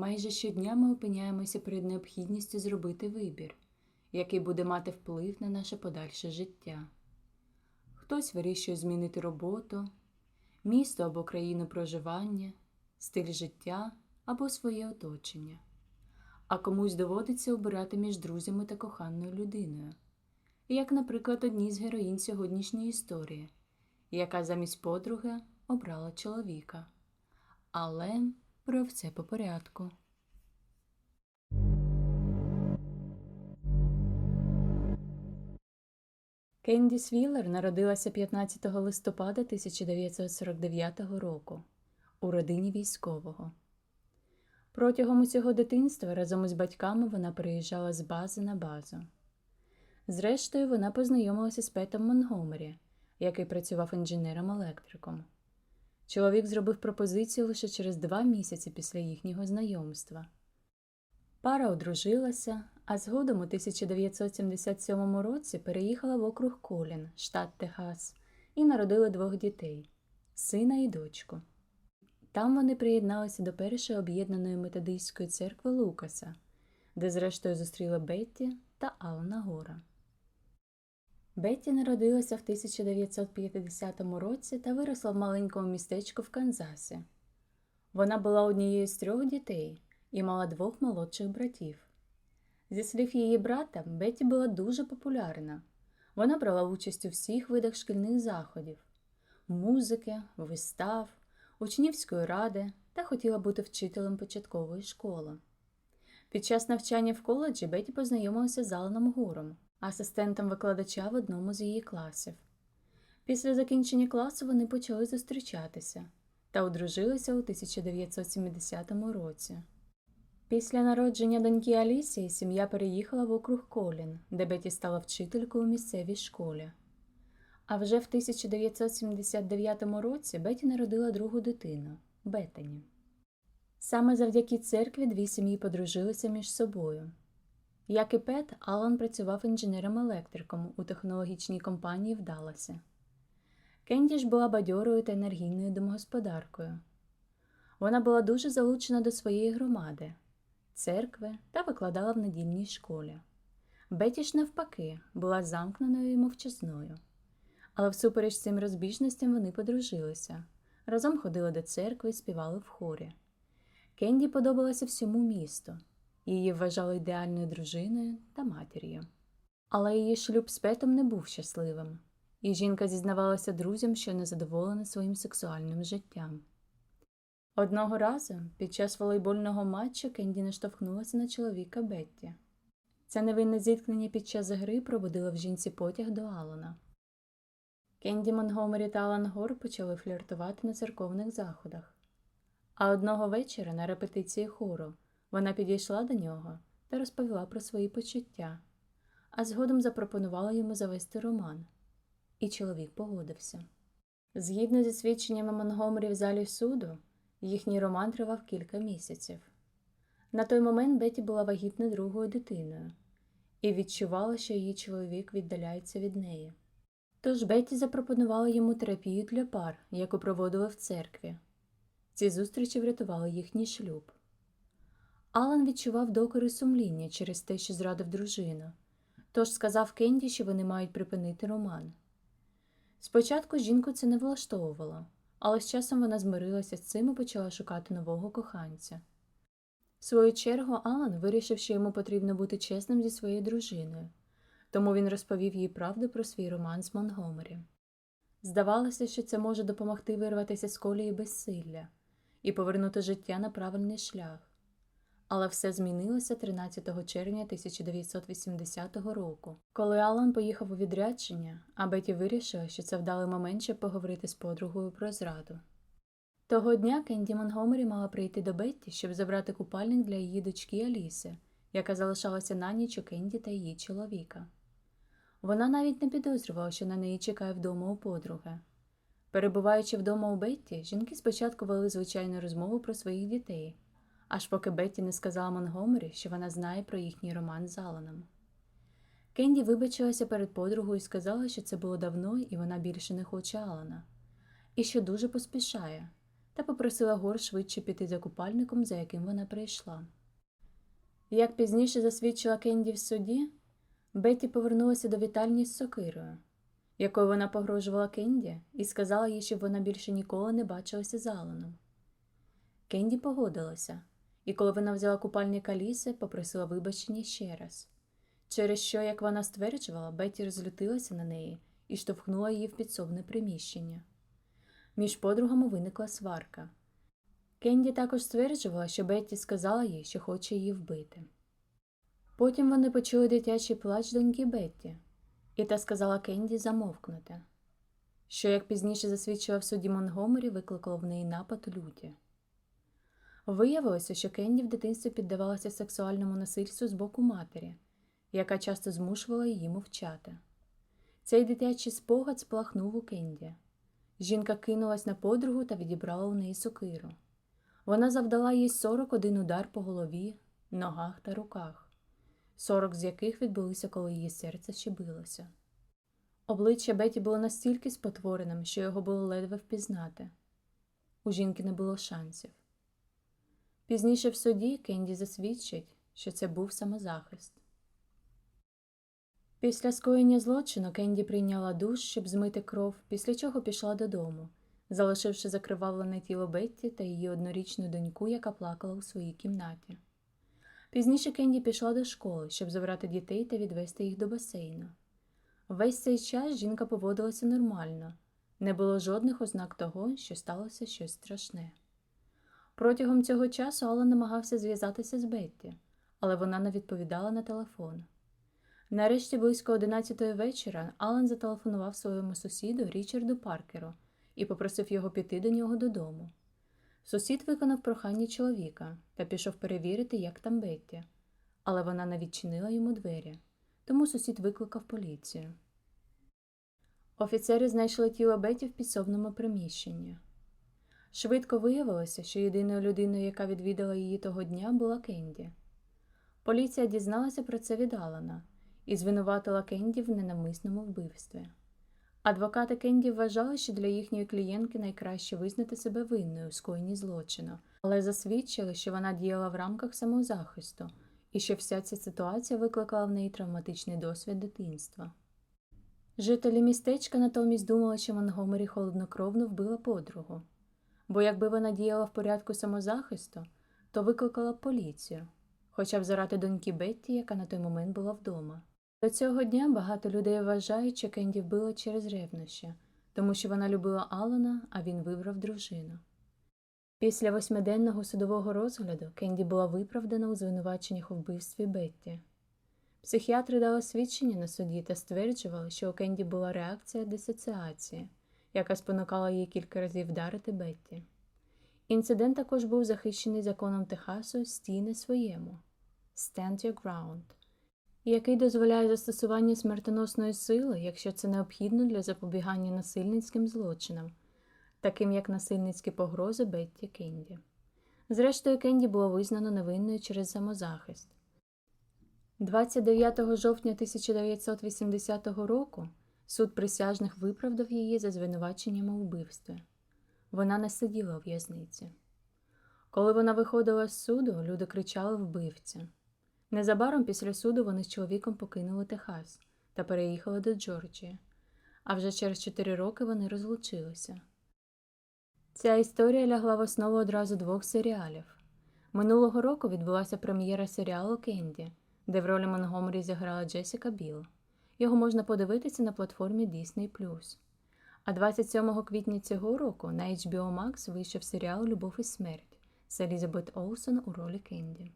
Майже щодня ми опиняємося перед необхідністю зробити вибір, який буде мати вплив на наше подальше життя. Хтось вирішує змінити роботу, місто або країну проживання, стиль життя або своє оточення, а комусь доводиться обирати між друзями та коханою людиною, як, наприклад, одній з героїнь сьогоднішньої історії, яка замість подруги обрала чоловіка. Але про все по порядку. Кендіс Віллер народилася 15 листопада 1949 року у родині військового. Протягом усього дитинства разом із батьками вона переїжджала з бази на базу. Зрештою, вона познайомилася з Петом Монгомері, який працював інженером-електриком. Чоловік зробив пропозицію лише через два місяці після їхнього знайомства. Пара одружилася, а згодом у 1977 році переїхала в округ Колін, штат Техас, і народили двох дітей сина і дочку. Там вони приєдналися до першої об'єднаної методистської церкви Лукаса, де зрештою зустріли Бетті та Алана Гора. Бетті народилася в 1950 році та виросла в маленькому містечку в Канзасі. Вона була однією з трьох дітей і мала двох молодших братів. Зі слів її брата, Бетті була дуже популярна. Вона брала участь у всіх видах шкільних заходів музики, вистав, учнівської ради та хотіла бути вчителем початкової школи. Під час навчання в коледжі Бетті познайомилася з Аланом Гуром, асистентом викладача в одному з її класів. Після закінчення класу вони почали зустрічатися та одружилися у 1970 році. Після народження доньки Алісії сім'я переїхала в округ Колін, де Беті стала вчителькою у місцевій школі. А вже в 1979 році Беті народила другу дитину Бетані. Саме завдяки церкві дві сім'ї подружилися між собою. Як і Пет, Алан працював інженером-електриком у технологічній компанії в Далласі. Кенді ж була бадьорою та енергійною домогосподаркою. Вона була дуже залучена до своєї громади, церкви та викладала в недільній школі. Беті ж, навпаки, була замкненою і мовчазною. Але всупереч цим розбіжностям вони подружилися, разом ходили до церкви і співали в хорі. Кенді подобалося всьому місту, її вважали ідеальною дружиною та матір'ю. Але її шлюб з Петом не був щасливим, і жінка зізнавалася друзям, що незадоволена своїм сексуальним життям. Одного разу під час волейбольного матчу Кенді наштовхнулася на чоловіка Бетті. Це невинне зіткнення під час гри пробудило в жінці потяг до Алана. Кенді Монгомері та Алан Гор почали фліртувати на церковних заходах. А одного вечора на репетиції хору вона підійшла до нього та розповіла про свої почуття, а згодом запропонувала йому завести роман. І чоловік погодився. Згідно зі свідченнями Монгомері в залі суду, їхній роман тривав кілька місяців. На той момент Беті була вагітна другою дитиною і відчувала, що її чоловік віддаляється від неї. Тож Бетті запропонувала йому терапію для пар, яку проводила в церкві. Ці зустрічі врятували їхній шлюб. Алан відчував докори сумління через те, що зрадив дружину, тож сказав Кенді, що вони мають припинити роман. Спочатку жінку це не влаштовувало, але з часом вона змирилася з цим і почала шукати нового коханця. В свою чергу Алан вирішив, що йому потрібно бути чесним зі своєю дружиною, тому він розповів їй правду про свій роман з Монгомері. Здавалося, що це може допомогти вирватися з колії безсилля і повернути життя на правильний шлях. Але все змінилося 13 червня 1980 року, коли Алан поїхав у відрядження, а Беті вирішила, що це вдалий момент, щоб поговорити з подругою про зраду. Того дня Кенді Монгомері мала прийти до Бетті, щоб забрати купальник для її дочки Аліси, яка залишалася на ніч у Кенді та її чоловіка. Вона навіть не підозрювала, що на неї чекає вдома у подруги. Перебуваючи вдома у Бетті, жінки спочатку вели звичайну розмову про своїх дітей, аж поки Бетті не сказала Монгомері, що вона знає про їхній роман з Аланом. Кенді вибачилася перед подругою і сказала, що це було давно і вона більше не хоче Алана, і що дуже поспішає, та попросила Гор швидше піти за купальником, за яким вона прийшла. Як пізніше засвідчила Кенді в суді, Бетті повернулася до вітальні з сокирою, якою вона погрожувала Кенді і сказала їй, щоб вона більше ніколи не бачилася з Аланом. Кенді погодилася, і коли вона взяла купальник Аліси, попросила вибачення ще раз, через що, як вона стверджувала, Бетті розлютилася на неї і штовхнула її в підсобне приміщення. Між подругами виникла сварка. Кенді також стверджувала, що Бетті сказала їй, що хоче її вбити. Потім вони почули дитячий плач доньки Бетті, і та сказала Кенді замовкнути, що, як пізніше засвідчила в суді Монгомері, викликало в неї напад люті. Виявилося, що Кенді в дитинстві піддавалася сексуальному насильству з боку матері, яка часто змушувала її мовчати. Цей дитячий спогад сплахнув у Кенді. Жінка кинулась на подругу та відібрала у неї сокиру. Вона завдала їй 41 удар по голові, ногах та руках, 40 з яких відбулися, коли її серце ще билося. Обличчя Беті було настільки спотвореним, що його було ледве впізнати. У жінки не було шансів. Пізніше в суді Кенді засвідчить, що це був самозахист. Після скоєння злочину Кенді прийняла душ, щоб змити кров, після чого пішла додому, залишивши закривавлене тіло Бетті та її однорічну доньку, яка плакала у своїй кімнаті. Пізніше Кенді пішла до школи, щоб забрати дітей та відвести їх до басейну. Весь цей час жінка поводилася нормально, не було жодних ознак того, що сталося щось страшне. Протягом цього часу Алан намагався зв'язатися з Бетті, але вона не відповідала на телефон. Нарешті близько 11 вечора Алан зателефонував своєму сусіду Річарду Паркеру і попросив його піти до нього додому. Сусід виконав прохання чоловіка та пішов перевірити, як там Бетті, але вона не відчинила йому двері, тому сусід викликав поліцію. Офіцери знайшли тіло Бетті в підсобному приміщенні. Швидко виявилося, що єдиною людиною, яка відвідала її того дня, була Кенді. Поліція дізналася про це від Алана і звинуватила Кенді в ненамисному вбивстві. Адвокати Кенді вважали, що для їхньої клієнтки найкраще визнати себе винною у скоєнні злочину, але засвідчили, що вона діяла в рамках самозахисту і що вся ця ситуація викликала в неї травматичний досвід дитинства. Жителі містечка натомість думали, що Монгомері холоднокровно вбила подругу, бо якби вона діяла в порядку самозахисту, то викликала б поліцію, хоча б заради доньки Бетті, яка на той момент була вдома. До цього дня багато людей вважають, що Кенді вбила через ревнощі, тому що вона любила Алана, а він вибрав дружину. Після восьмиденного судового розгляду Кенді була виправдана у звинуваченнях у вбивстві Бетті. Психіатри дали свідчення на суді та стверджували, що у Кенді була реакція дисоціації, яка спонукала її кілька разів вдарити Бетті. Інцидент також був захищений законом Техасу «Стій своєму Stand your ground», який дозволяє застосування смертоносної сили, якщо це необхідно для запобігання насильницьким злочинам, таким як насильницькі погрози Бетті Кенді. Зрештою, Кенді було визнано невинною через самозахист. 29 жовтня 1980 року суд присяжних виправдав її за звинуваченням у вбивстві. Вона не сиділа у в'язниці. Коли вона виходила з суду, люди кричали вбивця. Незабаром після суду вони з чоловіком покинули Техас та переїхали до Джорджії, а вже через 4 роки вони розлучилися. Ця історія лягла в основу одразу двох серіалів. Минулого року відбулася прем'єра серіалу Кенді, де в ролі Монгомері зіграла Джесіка Біл. Його можна подивитися на платформі Disney+. А 27 квітня цього року на HBO Max вийшов серіал Любов і смерть з Елізабет Олсен у ролі Кенді.